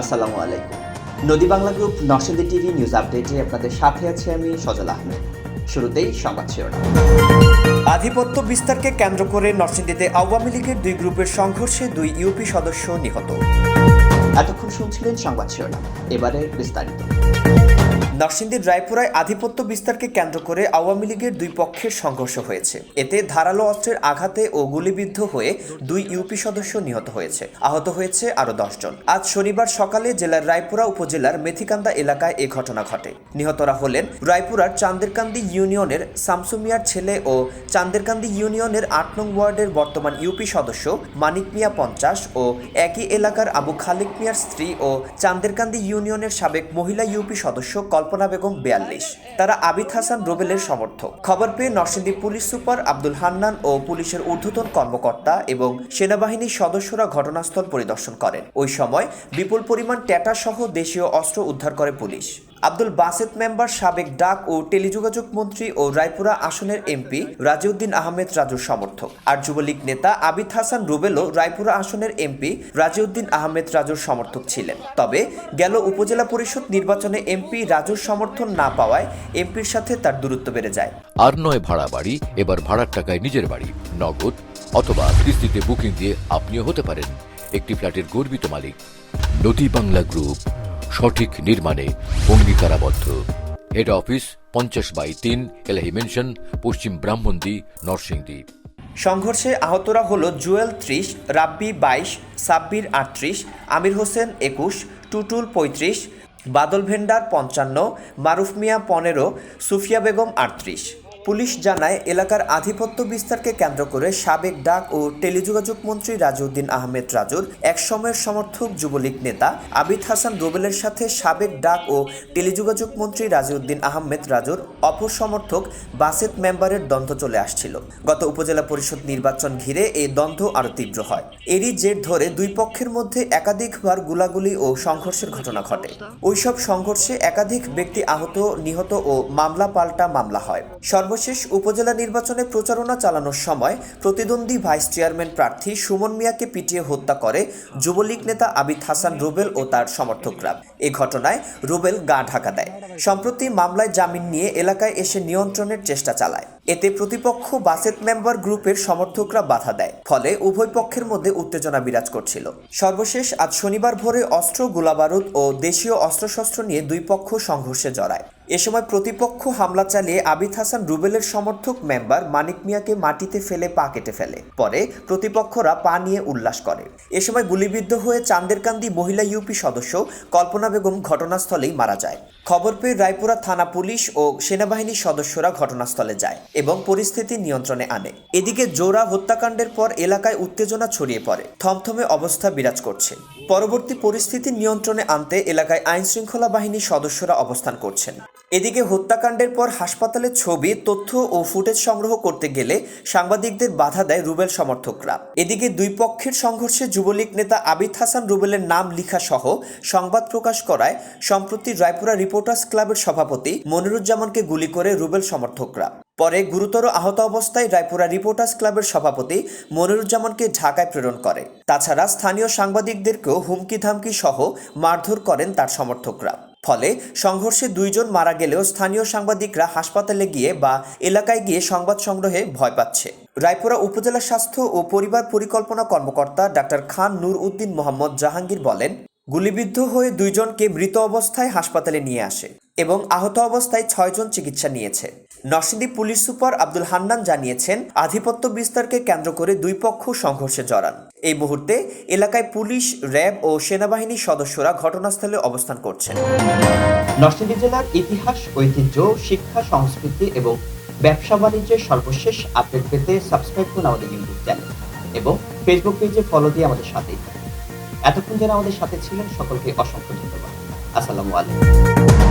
আসসালামু আলাইকুম। নদী Bangla group Narsingdi TV news আপডেটে আপনাদের সাথে আছি আমি সজল আহমেদ। শুরুতেই সংবাদ শিরোনাম। আধিপত্য বিস্তারকে কেন্দ্র করে নরসিংদীতে আওয়ামী লীগের দুই গ্রুপের সংঘর্ষে দুই ইউপি সদস্য নিহত। এতক্ষণ শুনছিলেন সংবাদ শিরোনাম। এবারে বিস্তারিত। নরসিংদীর রায়পুরায় আধিপত্য বিস্তারকে কেন্দ্র করে আওয়ামী লীগের দুই পক্ষের সংঘর্ষ হয়েছে। এতে ধারালো অস্ত্রের আঘাতে ও গুলিবিদ্ধ হয়ে দুই ইউপি সদস্য নিহত হয়েছে। আহত হয়েছে আরও দশজন আজ শনিবার সকালে জেলার রায়পুরা উপজেলার মেথিকান্দা এলাকায় এ ঘটনা ঘটে। নিহতরা হলেন রায়পুরার চান্দেরকান্দি ইউনিয়নের সামসুমিয়ার ছেলে ও চান্দেরকান্দি ইউনিয়নের আট নং ওয়ার্ডের বর্তমান ইউপি সদস্য মানিক মিয়া পঞ্চাশ ও একই এলাকার আবু খালিক মিয়ার স্ত্রী ও চান্দেরকান্দি ইউনিয়নের সাবেক মহিলা ইউপি সদস্য কল্পনা বেগম বিয়াল্লিশ, তারা আবিদ হাসান রোবেলের সমর্থক। খবর পেয়ে নরসিংদী পুলিশ সুপার আব্দুল হান্নান ও পুলিশের ঊর্ধ্বতন কর্মকর্তা এবং সেনাবাহিনীর সদস্যরা ঘটনাস্থল পরিদর্শন করেন। ওই সময় বিপুল পরিমাণ ট্যাটা সহ দেশীয় অস্ত্র উদ্ধার করে পুলিশ। আব্দুল বাসেত মেম্বার, সাবেক ডাক ও টেলিযোগাযোগ মন্ত্রী ও রায়পুরা আসনের এমপি রাজিউদ্দিন আহমেদ রাজুর সমর্থক। আর যুবলীগ নেতা আবিদ হাসান রুবেলও রায়পুরা আসনের এমপি রাজিউদ্দিন আহমেদ রাজুর সমর্থক ছিলেন। তবে গেল উপজেলা পরিষদ নির্বাচনে এমপি রাজুর সমর্থন না পাওয়ায় এমপির সাথে তার দূরত্ব বেড়ে যায়। আর নয় ভাড়া বাড়ি, এবার ভাড়ার টাকায় নিজের বাড়ি, নগদ অথবা কিস্তিতে বুকিং দিয়ে আপনিও হতে পারেন। একটি ফ্ল্যাটের গর্বিত মালিক, নদী বাংলা গ্রুপ। সঠিক নির্মাণে অঙ্গীকারাবদ্ধ। হেড অফিস, পঞ্চাশ বাই তিন এলাহি মেনশন, পশ্চিম ব্রাহ্মণদী, নরসিংদী। সংঘর্ষে আহতরা হল জুয়েল ত্রিশ, রাব্বি বাইশ, সাব্বির আটত্রিশ, আমির হোসেন একুশ, টুটুল পঁয়ত্রিশ, বাদল ভেন্ডার পঞ্চান্ন, মারুফ মিয়া পনেরো, সুফিয়া বেগম আটত্রিশ। পুলিশ জানায়, এলাকার আধিপত্য বিস্তারকে কেন্দ্র করে সাবেক ডাক ও টেলিযোগাযোগ মন্ত্রী রাজউদ্দিন আহমেদ রাজুর একসময়ের সমর্থক যুবলীগ নেতা আবিদ হাসান রুবেলের সাথে সাবেক ডাক ও টেলিযোগাযোগ মন্ত্রী রাজিউদ্দিন আহমেদ রাজুর অপর সমর্থক বাসেত মেম্বারের দ্বন্দ্ব চলে আসছিল। গত উপজেলা পরিষদ নির্বাচন ঘিরে এই দ্বন্দ্ব আরও তীব্র হয়। এরই জের ধরে দুই পক্ষের মধ্যে একাধিকবার গুলাগুলি ও সংঘর্ষের ঘটনা ঘটে। ওইসব সংঘর্ষে একাধিক ব্যক্তি আহত, নিহত ও মামলা পাল্টা মামলা হয়। সর্বশেষ উপজেলা নির্বাচনে প্রচারণা চালানোর সময় প্রতিদ্বন্দ্বী ভাইস চেয়ারম্যান প্রার্থী সুমন মিয়াকে পিটিয়ে হত্যা করে যুবলীগ নেতা আবিদ হাসান রুবেল ও তার সমর্থকরা। এ ঘটনায় রুবেল গা ঢাকা দেয়। সম্প্রতি মামলায় জামিন নিয়ে এলাকায় এসে নিয়ন্ত্রণের চেষ্টা চালায়। এতে প্রতিপক্ষ বাসেত মেম্বার গ্রুপের সমর্থকরা বাধা দেয়। ফলে উভয় পক্ষের মধ্যে উত্তেজনা বিরাজ করছিল। সর্বশেষ আজ শনিবার ভোরে অস্ত্র, গোলাবারুদ ও দেশীয় অস্ত্রশস্ত্র নিয়ে দুই পক্ষ সংঘর্ষে জড়ায়। এ সময় প্রতিপক্ষ হামলা চালিয়ে আবিদ হাসান রুবেলের সমর্থক মেম্বার মানিক মিয়াকে মাটিতে ফেলে পা কেটে ফেলে। পরে প্রতিপক্ষরা পা নিয়ে উল্লাস করে। এ সময় গুলিবিদ্ধ হয়ে চান্দেরকান্দি মহিলা ইউপি সদস্য কল্পনা বেগম ঘটনাস্থলেই মারা যায়। খবর পেয়ে রায়পুরা থানা পুলিশ ও সেনাবাহিনীর সদস্যরা ঘটনাস্থলে যায় এবং পরিস্থিতি নিয়ন্ত্রণে আনে। এদিকে জোড়া হত্যাকাণ্ডের পর এলাকায় উত্তেজনা ছড়িয়ে পড়ে। থমথমে অবস্থা বিরাজ করছে। পরবর্তী পরিস্থিতি নিয়ন্ত্রণে আনতে এলাকায় আইনশৃঙ্খলা বাহিনীর সদস্যরা অবস্থান করছেন। এদিকে হত্যাকাণ্ডের পর হাসপাতালের ছবি, তথ্য ও ফুটেজ সংগ্রহ করতে গেলে সাংবাদিকদের বাধা দেয় রুবেল সমর্থকরা। এদিকে দুই পক্ষের সংঘর্ষে যুবলীগ নেতা আবিদ হাসান রুবেলের নাম লিখা সহ সংবাদ প্রকাশ করায় সম্প্রতি রায়পুরা রিপোর্টার্স ক্লাবের সভাপতি মনিরুজ্জামানকে গুলি করে রুবেল সমর্থকরা। পরে গুরুতর আহত অবস্থায় রায়পুরা রিপোর্টার্স ক্লাবের সভাপতি মনিরুজ্জামানকে ঢাকায় প্রেরণ করে। তাছাড়া স্থানীয় সাংবাদিকদেরকেও হুমকি ধামকি সহ মারধর করেন তার সমর্থকরা। ফলে সংঘর্ষে দুইজন মারা গেলেও স্থানীয় সাংবাদিকরা হাসপাতালে গিয়ে বা এলাকায় গিয়ে সংবাদ সংগ্রহে ভয় পাচ্ছে। রায়পুরা উপজেলা স্বাস্থ্য ও পরিবার পরিকল্পনা কর্মকর্তা ডাক্তার খান নূর উদ্দিন মোহাম্মদ জাহাঙ্গীর বলেন, গুলিবিদ্ধ হয়ে দুইজনকে মৃত অবস্থায় হাসপাতালে নিয়ে আসে এবং আহত অবস্থায় ছয়জন চিকিৎসা নিয়েছে। নরসিংদী পুলিশ সুপার আব্দুল হান্নান জানিয়েছেন, আধিপত্য বিস্তারকে কেন্দ্র করে দুই পক্ষ সংঘর্ষে জড়ান। এই মুহূর্তে এলাকায় পুলিশ, র্যাব ও সেনাবাহিনীর সদস্যরা ঘটনাস্থলে অবস্থান করছেন। নরসিংদী জেলার ইতিহাস, ঐতিহ্য, শিক্ষা, সংস্কৃতি এবং ব্যবসা বাণিজ্যের সর্বশেষ আপডেট পেতে সাবস্ক্রাইব করুন আমাদের ইউটিউব চ্যানেল এবং ফেসবুক পেজে ফলো দিয়ে আমাদের থাকুন। এতক্ষণ যারা আমাদের সাথে ছিলেন, সকলকে অসংখ্য ধন্যবাদ। আসসালামু আলাইকুম।